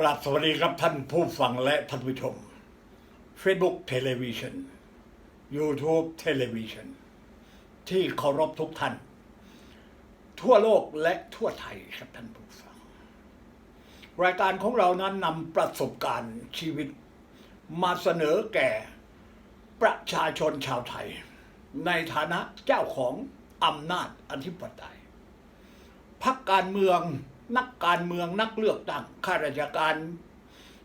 กราบสวัสดีครับท่านผู้ฟังและท่านผู้ชม Facebook เทเลวิชัน YouTube เทเลวิชันที่เคารพทุกท่าน ทั่วโลกและทั่วไทยครับท่านผู้ฟัง รายการของเรานั้นนำประสบการณ์ชีวิต มาเสนอแก่ประชาชนชาวไทย ในฐานะเจ้าของอำนาจอธิปไตยพักการเมือง นักการเมืองนักเลือกตั้งข้าราชการ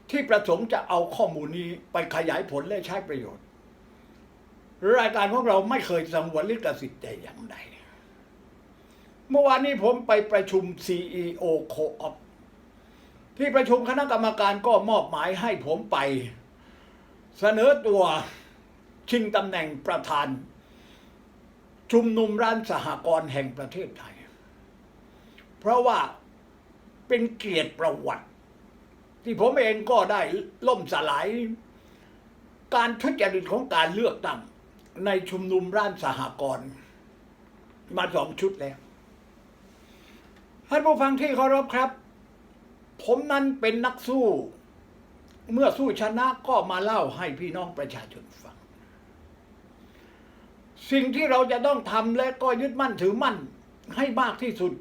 ที่ประสงค์จะเอาข้อมูลนี้ไปขยายผลและใช้ประโยชน์ รายการของเราไม่เคยสังวนลิขสิทธิ์แต่อย่างใดเมื่อวานนี้ผมไปประชุม CEO Co-op ที่ประชุมคณะกรรมการก็มอบหมายให้ผมไป เสนอตัวชิงตำแหน่งประธาน ชุมนุมร้านสหกรณ์แห่งประเทศไทย เพราะว่า เป็นเกียรติประวัติ ที่ผมเองก็ได้ล่มสลาย การทุจริตของการเลือกตั้ง ในชุมนุมร้านสหกรณ์มาสองชุดแล้วท่านผู้ฟังที่เคารพครับ ผมนั้นเป็นนักสู้ เมื่อสู้ชนะก็มาเล่าให้พี่น้องประชาชนฟัง สิ่งที่เราจะต้องทำและก็ยึดมั่นถือมั่นให้มากที่สุด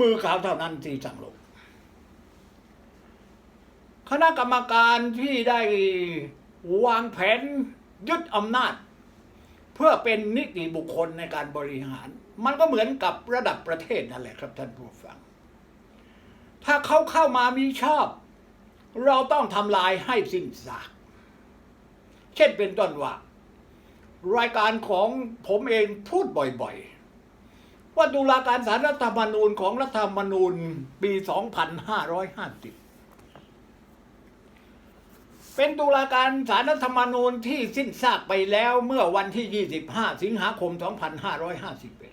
มือขาวเท่านั้นที่สั่งลง คณะกรรมการที่ได้วางแผนยึดอำนาจ เพื่อเป็นนิติบุคคลในการบริหาร มันก็เหมือนกับระดับประเทศนั่นแหละครับท่านผู้ฟัง ถ้าเขาเข้ามามีชอบ เราต้องทำลายให้สิ้นซากเช่นเป็นต้นว่า รายการของผมเองพูดบ่อยๆ ว่าตุลาการสารรัฐธรรมนูญของรัฐธรรมนูญปี 2550 เป็นตุลาการสารรัฐธรรมนูญที่สิ้นซากไปแล้วเมื่อวันที่ 25 สิงหาคม 2551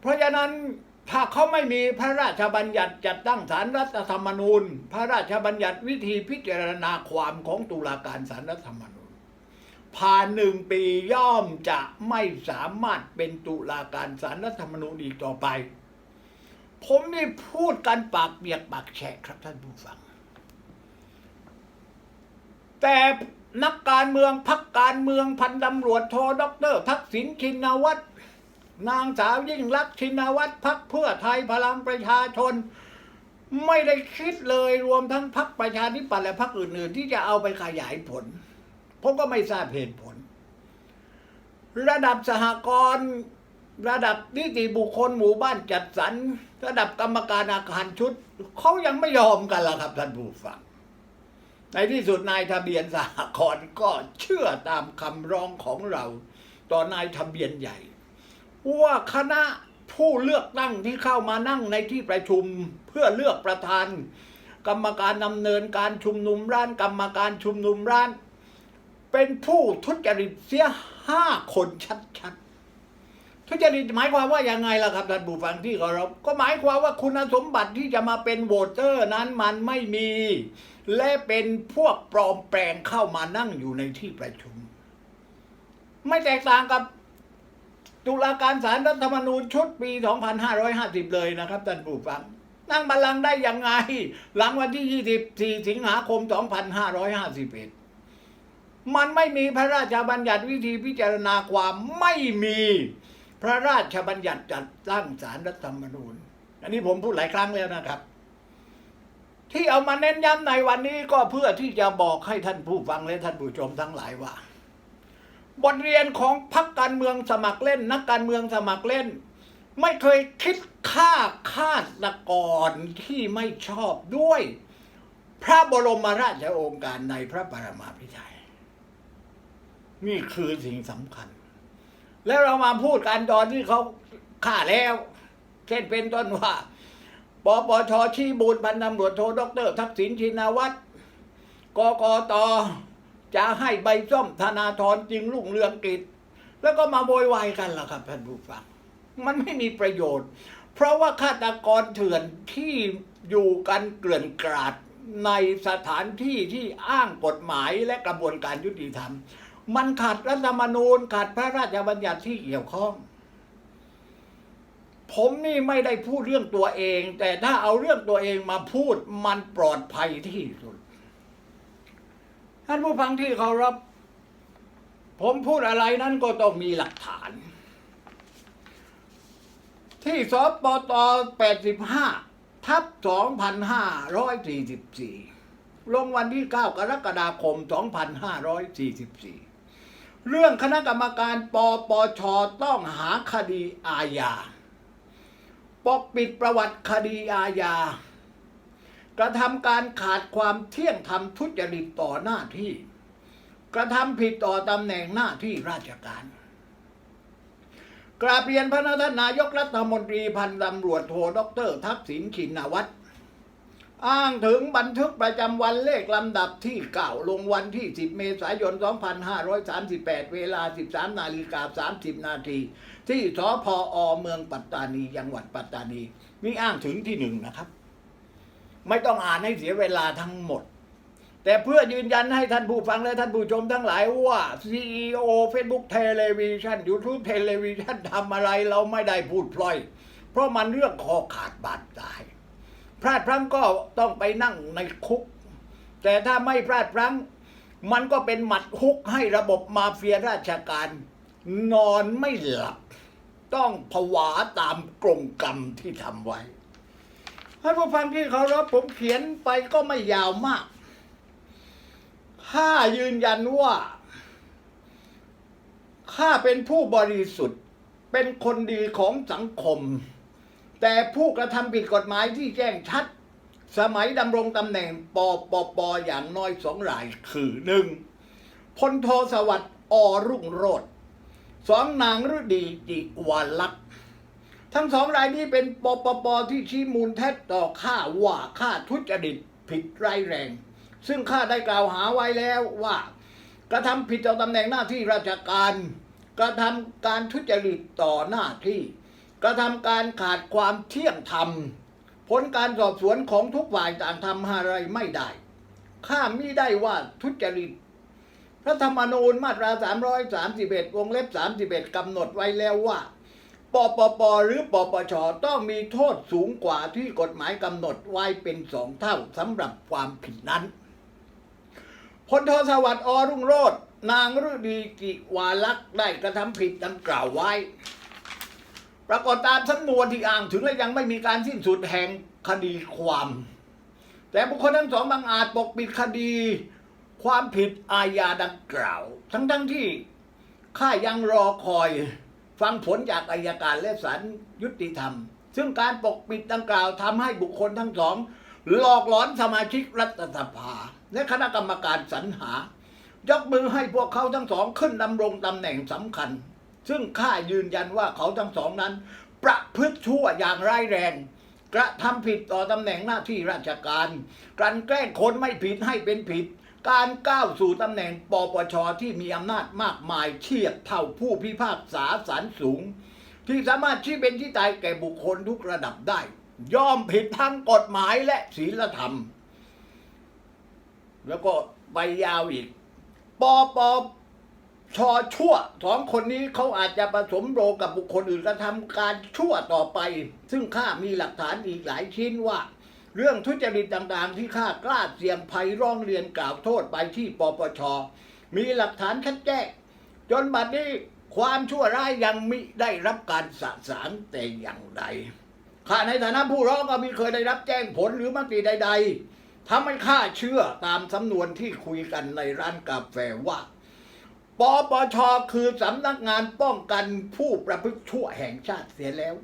เพราะฉะนั้นถ้าเขาไม่มีพระราชบัญญัติจัดตั้งสารรัฐธรรมนูญ พระราชบัญญัติวิธีพิจารณาความของตุลาการสารรัฐธรรมนูญ ผ่านหนึ่งปีย่อมจะไม่สามารถเป็นตุลาการสารรัฐธรรมนูญอีกต่อไป ผมนี่พูดกันปากเปียกปากแฉะครับท่านผู้ฟัง แต่นักการเมืองพักการเมืองพันตำรวจโทด็อกเตอร์ทักษิณชินวัตรนางสาวยิ่งลักชินวัตรพักเพื่อไทยพลังประชาชน ไม่ได้คิดเลยรวมทั้งพักประชาธิปัตย์และพักอื่นๆ ที่จะเอาไปขยายผล ผมก็ไม่ทราบเหตุผล ระดับสหกรณ์ระดับนิติบุคคลหมู่บ้านจัดสรร ระดับกรรมการอาคารชุด เขายังไม่ยอมกันล่ะครับท่านผู้ฟัง ในที่สุดนายทะเบียนสหกรณ์ก็เชื่อตามคำร้องของเรา ต่อนายทะเบียนใหญ่ ว่าคณะผู้เลือกตั้งที่เข้ามานั่งในที่ประชุมเพื่อเลือกประธาน กรรมการดำเนินการชุมนุมร้านกรรมการชุมนุมร้าน เป็นผู้ทุจริตเสียห้าคนชัดๆ ทุจริตหมายความว่ายังไงล่ะครับท่านผู้ฟังที่เคารพก็หมายความว่าคุณสมบัติที่จะมาเป็นโหวตเตอร์นั้นมันไม่มี และเป็นพวกปลอมแปลงเข้ามานั่งอยู่ในที่ประชุม ไม่แตกต่างกับตุลาการสารรัฐธรรมนูญชุดปี 2550 เลยนะครับท่านผู้ฟัง นั่งบัลลังก์ได้ยังไง หลังวันที่ 24 สิงหาคม 2551 มันไม่มีพระราชบัญญัติวิธีพิจารณาความไม่มีพระราชบัญญัติจัดตั้งสารรัฐธรรมนูญ อันนี้ผมพูดหลายครั้งแล้วนะครับ ที่เอามาเน้นย้ำในวันนี้ก็เพื่อที่จะบอกให้ท่านผู้ฟังและท่านผู้ชมทั้งหลายว่า บทเรียนของพรรคการเมืองสมัครเล่น นักการเมืองสมัครเล่น ไม่เคยคิดฆ่าฆาตกรที่ไม่ชอบด้วย พระบรมราชโองการในพระปรมาภิไธย นี่คือสิ่งสำคัญ แล้วเรามาพูดกันตอนที่เขาฆ่าแล้ว เช่นเป็นต้นว่าปปชชี้บูรพันตำรวจโทดรทักษิณชินวัตรกกตจะให้ใบส้มธนาธรจึงรุ่งเรืองกิจ แล้วก็มาโวยวายกันล่ะครับท่านผู้ฟัง มันไม่มีประโยชน์ เพราะว่าฆาตกรเถื่อนที่อยู่กันเกลื่อนกราดในสถานที่ที่อ้างกฎหมายและกระบวนการยุติธรรม มันขัดรัฐธรรมนูญขัดพระราชบัญญัติที่เกี่ยวข้อง ผมนี่ไม่ได้พูดเรื่องตัวเอง แต่ถ้าเอาเรื่องตัวเองมาพูดมันปลอดภัยที่สุดท่านผู้ฟังที่เคารพผมพูดอะไรนั้นก็ต้องมีหลักฐาน ที่สปต85 ทับ 2544 ลงวันที่ 9 กรกฎาคม 2544 เรื่องคณะกรรมการปปชต้องหาคดีอาญาปกปิดประวัติคดีอาญากระทำการขาดความเที่ยงธรรมทุจริตต่อหน้าที่ กระทำผิดต่อตำแหน่งหน้าที่ราชการ กราบเรียนพระนท่านนายกรัฐมนตรีพันตำรวจโทดรทักษิณชินวัตร อ้างถึงบันทึกประจำวันเลขลำดับที่เก่าลงวันที่ 10 เมษายน 2538 เวลา 13 นาฬิกา 30 นาที ที่สพอเมืองปัตตานีจังหวัดปัตตานี มีอ้างถึงที่หนึ่งนะครับ ไม่ต้องอ่านให้เสียเวลาทั้งหมด แต่เพื่อยืนยันให้ท่านผู้ฟังและท่านผู้ชมทั้งหลายว่า CEO Facebook Television YouTube Television ทำอะไรเราไม่ได้พูดพลอย เพราะมันเรื่องคอขาดบาดตาย พลาดพลั้งก็ต้องไปนั่งในคุก แต่ถ้าไม่พลาดพลั้ง มันก็เป็นหมัดคุกให้ระบบมาเฟียราชการ นอนไม่หลับ ต้องผวาตามกรงกรรมที่ทำไว้ท่านผู้ฟังที่เคารพผมเขียนไปก็ไม่ยาวมากข้ายืนยันว่าข้าเป็นผู้บริสุทธิ์ เป็นคนดีของสังคม แต่ผู้กระทำผิดกฎหมายที่แจ้งชัด สมัยดำรงตำแหน่งปปปอย่างน้อยสองรายคือหนึ่งพลโทสวัสดิ์อรุ่งโรธสองนางฤดีจิวาลักษ์ทั้งสองรายนี้เป็นปปปที่ชี้มูลเท็จต่อข้าว่าข้าทุจริตผิดร้ายแรง ซึ่งข้าได้กล่าวหาไว้แล้วว่า กระทำผิดต่อตำแหน่งหน้าที่ราชการ กระทำการทุจริตต่อหน้าที่ กระทำการขาดความเที่ยงธรรม ผลการสอบสวนของทุกฝ่ายต่างทำอะไรไม่ได้ ข้ามิได้ว่าทุจริตพระธรรมนูญมาตรา 331 วงเล็บ 31 กำหนดไว้แล้วว่า ปปป หรือปปช ต้องมีโทษสูงกว่าที่กฎหมายกำหนดไว้เป็นสองเท่าสำหรับความผิดนั้นพลโทสวัสดิ์อรุ่งโรจน์นางฤดีกิวาลักษ์ได้กระทำผิดดังกล่าวไว้ ปรากฏตามสำนวนที่อ้างถึงและยังไม่มีการสิ้นสุดแห่งคดีความ แต่บุคคลทั้งสองบางอาจปกปิดคดี ความผิดอาญาดังกล่าว ทั้งทั้งๆที่ข้ายังรอคอยฟังผลจากอายการและศาลยุติธรรม ซึ่งการปกปิดดังกล่าวทำให้บุคคลทั้งสอง หลอกหลอนสมาชิกรัฐสภา และคณะกรรมการสรรหา ยกมือให้พวกเขาทั้งสองขึ้นดำรงตำแหน่งสำคัญ ซึ่งข้ายืนยันว่าเขาทั้งสองนั้น ประพฤติชั่วอย่างร้ายแรง กระทำผิดต่อตำแหน่งหน้าที่ราชการ กลั่นแกล้งคนไม่ผิดให้เป็นผิด การก้าวสู่ตำแหน่งปปชที่มีอำนาจมากมายเทียบเท่าผู้พิพากษาศาลสูง ที่สามารถชี้เป็นที่ตายแก่บุคคลทุกระดับได้ ย่อมผิดทั้งกฎหมายและศีลธรรม แล้วก็ใบยาวอีกปป ชอชั่วสองคนนี้เขาอาจจะผสมโรงกับบุคคลอื่นกระทำการชั่วต่อไป ซึ่งข้ามีหลักฐานอีกหลายชิ้นว่า เรื่องทุจริตต่างๆ ที่ข้ากล้าเสี่ยงภัยร้องเรียนกล่าวโทษไปที่ปปช มีหลักฐานชัดแจ้งจนบัดนี้ความชั่วร้ายยังมิได้รับการสะสางแต่อย่างใดข้าในฐานะผู้ร้องก็ไมีเคยได้รับแจ้งผลหรือมติใด ๆทำให้ข้าเชื่อตามสำนวนที่คุยกันในร้านกาแฟว่า ปปชคือสำนักงานป้องกันผู้ประพฤติชั่วแห่งชาติเสียแล้ว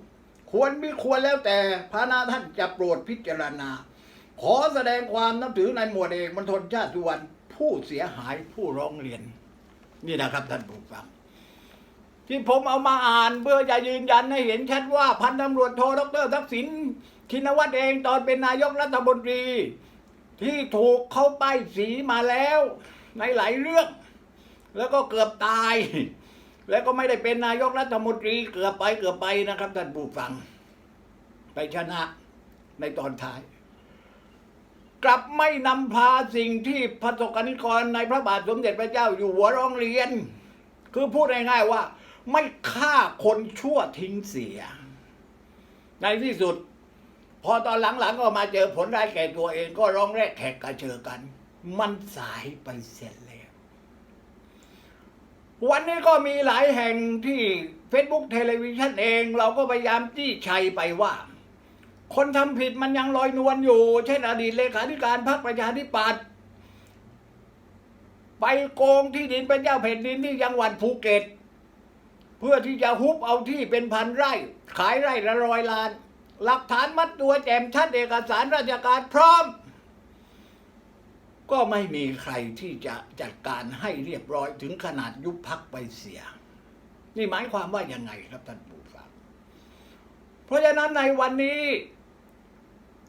ควรมีควรแล้วแต่พระนาท่านจะโปรดพิจารณา ขอแสดงความนับถือในหมวดเอกมณฑลชาติสุวรรณผู้เสียหายผู้ร้องเรียน นี่นะครับท่านผู้ฟังที่ผมเอามาอ่านเพื่อจะยืนยันให้เห็นชัดว่าพันตำรวจโทดรทักษิณชินวัตรเองตอนเป็นนายกรัฐมนตรี ที่ถูกเข้ายสีมาแล้ว ในหลายเรื่อง แล้วก็เกือบตาย แล้วก็ไม่ได้เป็นนายกรัฐมนตรีเกือบไปเกือบไปนะครับท่านผู้ฟัง ไปชนะในตอนท้าย กลับไม่นำพาสิ่งที่พระสกนิกรในพระบาทสมเด็จพระเจ้าอยู่หัวร้องเรียน คือพูดง่ายๆว่า ไม่ฆ่าคนชั่วทิ้งเสีย ในที่สุด พอตอนหลังๆก็มาเจอผลร้ายแก่ตัวเองก็ร้องแรกแขกกระเจอกัน มันสายไปเสร็จแล้ว วันนี้ก็มีหลายแห่งที่ Facebook เทเลวิชันเอง เราก็พยายามจี้ชัยไปว่า คนทำผิดมันยังลอยนวลอยู่ เช่นอดีตเลขาธิการพรรคประชาธิปัตย์ไปโกงที่ดินเป็นเจ้าแผ่นดินที่จังหวัดภูเก็ต เพื่อที่จะฮุบเอาที่เป็นพันไร่ ขายไร่ละร้อยล้าน หลักฐานมัดตัวแจมชัดเอกสารราชการพร้อม ก็ไม่มีใครที่จะจัดการให้เรียบร้อยถึงขนาดยุบพักไปเสีย นี่หมายความว่ายังไงครับท่านผู้ฟัง เพราะฉะนั้นในวันนี้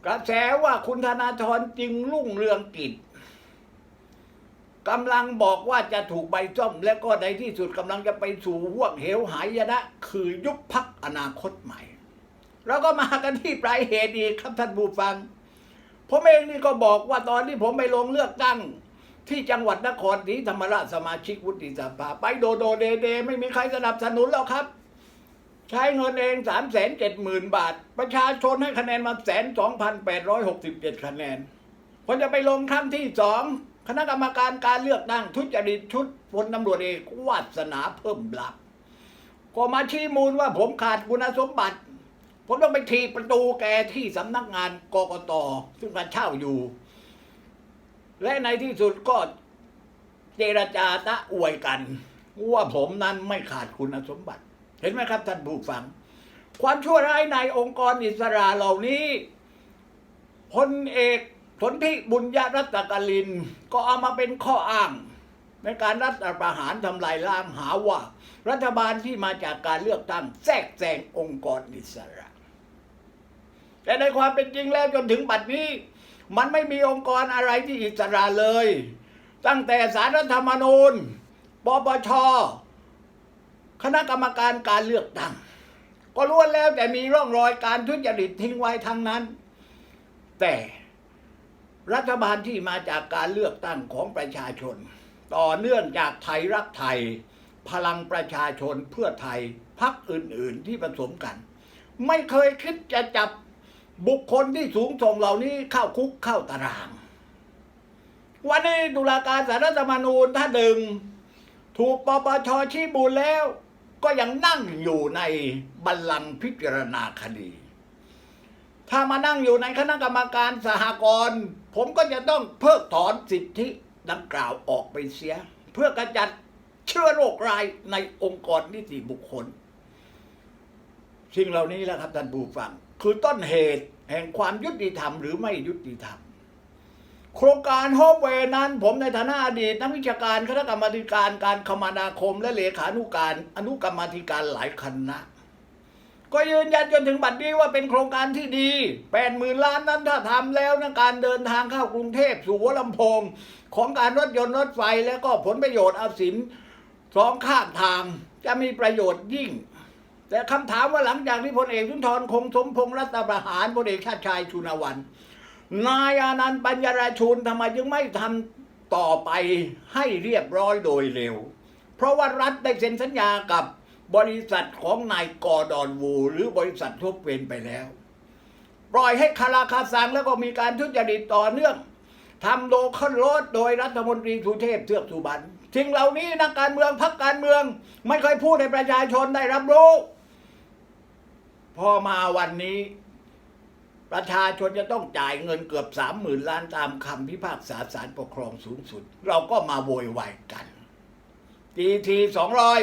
กระแสว่าคุณธนาธรจึงรุ่งเรืองกิจกำลังบอกว่าจะถูกใบส้มและก็ในที่สุดกำลังจะไปสู่ห่วงเหวหายนะ คือยุบพักอนาคตใหม่ แล้วก็มากันที่ปลายเหตุอีกครับท่านผู้ฟัง ผมเองนี่ก็บอกว่าตอนที่ผมไปลงเลือกตั้ง ที่จังหวัดนครศรีธรรมราชสมาชิกวุฒิสภาไปโดโดเดเดไม่มีใครสนับสนุนแล้วครับ ใช้เงินเองสามแสนเจ็ดหมื่นบาท ประชาชนให้คะแนนมาแสนสองพันแปดร้อยหกสิบเจ็ดคะแนนพอจะไปลงครั้งที่สองคณะกรรมการการเลือกตั้งทุจริตชุดพลตำรวจเอกวาสนาเพิ่มหลับก็มาชี้มูลว่าผมขาดคุณสมบัติ ผมต้องไปทีประตูแกที่สำนักงานกกตซึ่งการเช่าอยู่ และในที่สุดก็เจรจาตะอวยกัน ว่าผมนั้นไม่ขาดคุณสมบัติ เห็นไหมครับท่านผู้ฟัง ความชั่วร้ายในองค์กรอิสระเหล่านี้พลเอกสนธิบุญญารัตกลิน ก็เอามาเป็นข้ออ้างในการรัฐประหารทำลายล้างหาว่า รัฐบาลที่มาจากการเลือกตั้งแทรกแซงองค์กรอิสระ แต่ในความเป็นจริงแล้วจนถึงบัดนี้ มันไม่มีองค์กรอะไรที่อิสระเลย ตั้งแต่สารรัฐธรรมนูญปปชคณะกรรมการการเลือกตั้งก็ล้วนแล้วแต่มีร่องรอยการทุจริตทิ้งไว้ทั้งนั้น แต่รัฐบาลที่มาจากการเลือกตั้งของประชาชน ต่อเนื่องจากไทยรักไทย พลังประชาชนเพื่อไทยพักอื่น ๆ ที่ผสมกัน ไม่เคยคิดจะจับ บุคคลที่สูงส่งเหล่านี้เข้าคุกเข้าตาราง วันนี้ตุลาการสารรัฐธรรมนูญท่านหนึ่ง ถูกปปชชี้มูลแล้ว ก็ยังนั่งอยู่ในบัลลังก์พิจารณาคดี ถ้ามานั่งอยู่ในคณะกรรมการสหกรณ์ผมก็จะต้องเพิกถอนสิทธิดังกล่าวออกไปเสีย เพื่อกระจัดเชื้อโรครายในองค์กรนิติบุคคล สิ่งเหล่านี้แหละครับท่านผู้ฟัง คือต้นเหตุแห่งความยุติธรรมหรือไม่ยุติธรรม โครงการโฮปเวย์นั้น ผมในฐานะอดีตนักวิชาการคณะกรรมการการคมนาคม และเลขานุการอนุกรรมธิการหลายคณะก็ยืนยันจนถึงบัดนี้ว่าเป็นโครงการที่ดีแปดหมื่นล้านนั้นถ้าทำแล้วนะการเดินทางเข้ากรุงเทพสู่หัวลำโพง ของการรถยนต์รถไฟแล้วก็ผลประโยชน์อาศินสองข้างทางจะมีประโยชน์ยิ่ง แต่คำถามว่าหลังจากที่พลเอกสุนทรคงสมพงษ์รัฐประหารพลเอกชาติชายชุนวันนายอานันต์ปัญญาราชุนทำไมจึงไม่ทำต่อไปให้เรียบร้อยโดยเร็ว เพราะว่ารัฐได้เซ็นสัญญากับบริษัทของนายกอดอนวู หรือบริษัททบเวนไปแล้ว ปล่อยให้คาราคาซังแล้วก็มีการทุจริตต่อเนื่องทำโดขึ้นรถโดยรัฐมนตรีสุเทพเทือกสุบรรณสิ่งเหล่านี้นักการเมืองพักการเมือง ไม่เคยพูดให้ประชาชนได้รับรู้ พอมาวันนี้ ประชาชนจะต้องจ่ายเงินเกือบสามหมื่นล้านตามคำพิพากษาศาลปกครองสูงสุด เราก็มาโวยวายกันทีทีสองร้อย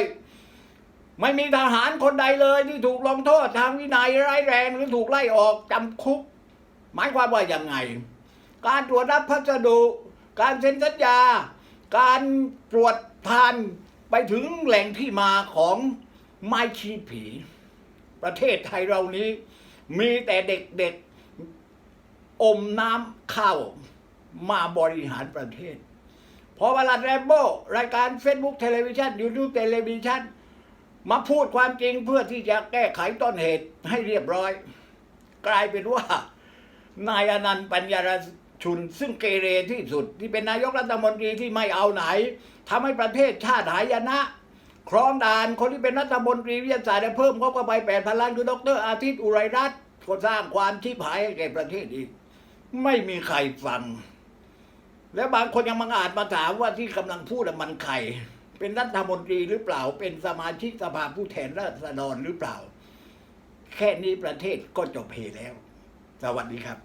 ไม่มีทหารคนใดเลยที่ถูกลงโทษทางวินัยร้ายแรงหรือถูกไล่ออกจำคุก หมายความว่าอย่างไง การตรวจรับพัสดุ การเซ็นสัญญา การตรวจทานไปถึงแหล่งที่มาของไม้ชีผี ประเทศไทยเรานี้ มีแต่เด็กๆอมน้ำข้าวมาบริหารประเทศ พอเวลาแรมโบ้รายการ Facebook เทเลวิชันยูทูบเทเลวิชันมาพูดความจริงเพื่อที่จะแก้ไขต้นเหตุให้เรียบร้อย กลายเป็นว่านายอนันต์ปัญญารชุนซึ่งเกเรที่สุด ที่เป็นนายกรัฐมนตรีที่ไม่เอาไหนทำให้ประเทศชาติหายนะ ครองด่านคนที่เป็นรัฐมนตรีวิทยาศาสตร์เพิ่มงบเข้าไปแปดพันล้านคือดรอาทิตย์อุไรรัตน์ก็สร้างความชิบหายให้แก่ประเทศอีก ไม่มีใครฟัง แล้วบางคนยังมังอาจมาถามว่าที่กำลังพูดมันใคร เป็นรัฐมนตรีหรือเปล่า เป็นสมาชิกสภาผู้แทนราษฎรหรือเปล่า แค่นี้ประเทศก็จบเพแล้ว สวัสดีครับ